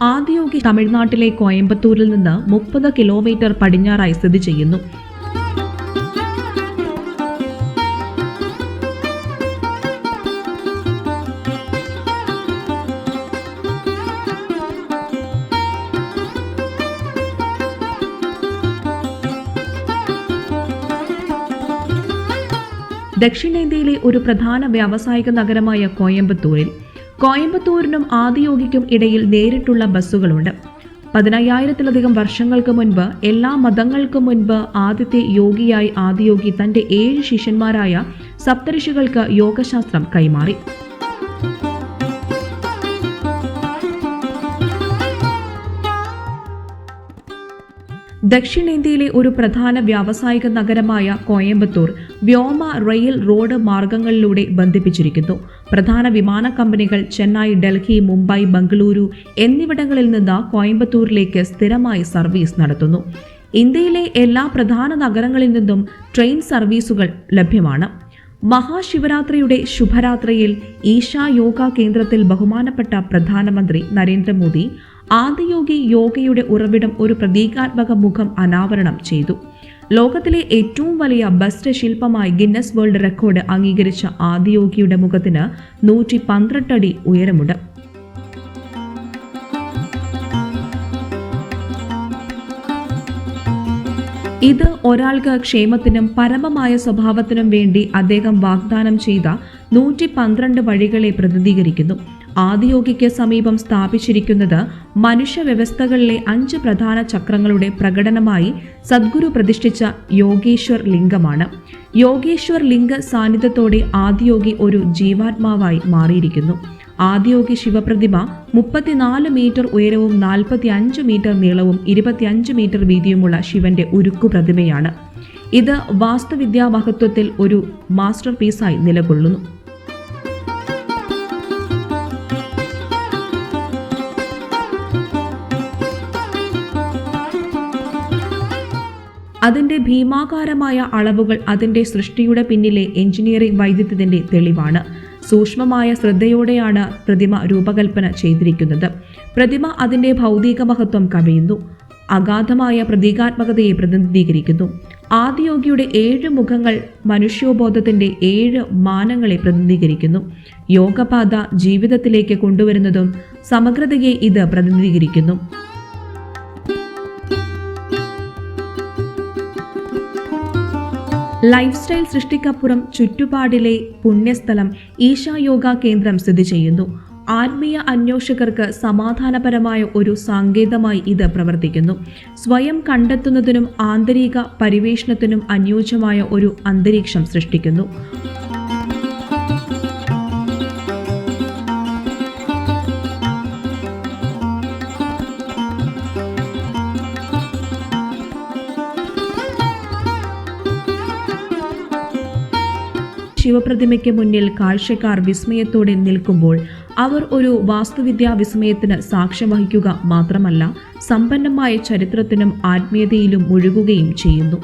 ആദിയോഗി തമിഴ്നാട്ടിലെ കോയമ്പത്തൂരിൽ നിന്ന് മുപ്പത് കിലോമീറ്റർ പടിഞ്ഞാറായി സ്ഥിതി ചെയ്യുന്നു. ദക്ഷിണേന്ത്യയിലെ ഒരു പ്രധാന വ്യാവസായിക നഗരമായ കോയമ്പത്തൂരിൽ കോയമ്പത്തൂരിനും ആദിയോഗിക്കും ഇടയിൽ നേരിട്ടുള്ള ബസ്സുകളുണ്ട്. പതിനയ്യായിരത്തിലധികം വർഷങ്ങൾക്ക് മുൻപ് എല്ലാ മതങ്ങൾക്കും മുൻപ് ആദ്യത്തെ യോഗിയായി ആദിയോഗി തന്റെ ഏഴ് ശിഷ്യന്മാരായ സപ്തഋഷികൾക്ക് യോഗശാസ്ത്രം കൈമാറി. ദക്ഷിണേന്ത്യയിലെ ഒരു പ്രധാന വ്യാവസായിക നഗരമായ കോയമ്പത്തൂർ വ്യോമ റെയിൽ റോഡ് മാർഗങ്ങളിലൂടെ ബന്ധിപ്പിച്ചിരിക്കുന്നു. പ്രധാന വിമാന കമ്പനികൾ ചെന്നൈ ഡൽഹി മുംബൈ ബംഗളൂരു എന്നിവിടങ്ങളിൽ നിന്ന് കോയമ്പത്തൂരിലേക്ക് സ്ഥിരമായി സർവീസ് നടത്തുന്നു. ഇന്ത്യയിലെ എല്ലാ പ്രധാന നഗരങ്ങളിൽ നിന്നും ട്രെയിൻ സർവീസുകൾ ലഭ്യമാണ്. മഹാശിവരാത്രിയുടെ ശുഭരാത്രിയിൽ ഈശാ യോഗ കേന്ദ്രത്തിൽ ബഹുമാനപ്പെട്ട പ്രധാനമന്ത്രി നരേന്ദ്രമോദി ആദിയോഗി യോഗയുടെ ഉറവിടം ഒരു പ്രതീകാത്മക മുഖം അനാവരണം ചെയ്തു. ലോകത്തിലെ ഏറ്റവും വലിയ ബസ്റ്റ് ശില്പമായി ഗിന്നസ് വേൾഡ് റെക്കോർഡ് അംഗീകരിച്ച ആദിയോഗിയുടെ മുഖത്തിന് നൂറ്റി പന്ത്രണ്ടടി ഉയരമുണ്ട്. ഇത് ഒരാൾക്ക് ക്ഷേമത്തിനും പരമമായ സ്വഭാവത്തിനും വേണ്ടി അദ്ദേഹം വാഗ്ദാനം ചെയ്ത നൂറ്റി പന്ത്രണ്ട് വഴികളെ പ്രതിനിധീകരിക്കുന്നു. ആദിയോഗിക്ക് സമീപം സ്ഥാപിച്ചിരിക്കുന്നത് മനുഷ്യ വ്യവസ്ഥകളിലെ അഞ്ച് പ്രധാന ചക്രങ്ങളുടെ പ്രകടനമായി സദ്ഗുരു പ്രതിഷ്ഠിച്ച യോഗേശ്വർ ലിംഗമാണ്. യോഗേശ്വർ ലിംഗ സാന്നിധ്യത്തോടെ ആദിയോഗി ഒരു ജീവാത്മാവായി മാറിയിരിക്കുന്നു. ആദിയോഗി ശിവപ്രതിമ മുപ്പത്തിനാല് മീറ്റർ ഉയരവും നാൽപ്പത്തി അഞ്ച് മീറ്റർ നീളവും ഇരുപത്തിയഞ്ച് മീറ്റർ വീതിയുമുള്ള ശിവന്റെ ഉരുക്കു പ്രതിമയാണ്. ഇത് വാസ്തുവിദ്യാ മഹത്വത്തിൽ ഒരു മാസ്റ്റർ പീസായി നിലകൊള്ളുന്നു. അതിന്റെ ഭീമാകാരമായ അളവുകൾ അതിന്റെ സൃഷ്ടിയുടെ പിന്നിലെ എഞ്ചിനീയറിംഗ് വൈദ്യുത്യത്തിന്റെ തെളിവാണ്. സൂക്ഷ്മമായ ശ്രദ്ധയോടെയാണ് പ്രതിമ രൂപകൽപ്പന ചെയ്തിരിക്കുന്നത്. പ്രതിമ അതിന്റെ ഭൗതിക മഹത്വം കവിയുന്നു. അഗാധമായ പ്രതീകാത്മകതയെ പ്രതിനിധീകരിക്കുന്നു. ആദിയോഗിയുടെ ഏഴ് മുഖങ്ങൾ മനുഷ്യോബോധത്തിന്റെ ഏഴ് മാനങ്ങളെ പ്രതിനിധീകരിക്കുന്നു. യോഗപാത ജീവിതത്തിലേക്ക് കൊണ്ടുവരുന്നതും സമഗ്രതയെ ഇത് പ്രതിനിധീകരിക്കുന്നു. ലൈഫ് സ്റ്റൈൽ സൃഷ്ടിക്കപ്പുറം ചുറ്റുപാടിലെ പുണ്യസ്ഥലം ഈശാ യോഗ കേന്ദ്രം സ്ഥിതി ചെയ്യുന്നു. ആത്മീയ അന്വേഷകർക്ക് സമാധാനപരമായ ഒരു സാങ്കേതമായി ഇത് പ്രവർത്തിക്കുന്നു. സ്വയം കണ്ടെത്തുന്നതിനും ആന്തരിക പരിവേഷണത്തിനും അനുയോജ്യമായ ഒരു അന്തരീക്ഷം സൃഷ്ടിക്കുന്നു. ശിവപ്രതിമയ്ക്ക് മുന്നിൽ കാഴ്ചക്കാർ വിസ്മയത്തോടെ നിൽക്കുമ്പോൾ അവർ ഒരു വാസ്തുവിദ്യാ വിസ്മയത്തിന് സാക്ഷ്യം വഹിക്കുക മാത്രമല്ല സമ്പന്നമായ ചരിത്രത്തിനും ആത്മീയതയിലും മുഴുകുകയും ചെയ്യുന്നു.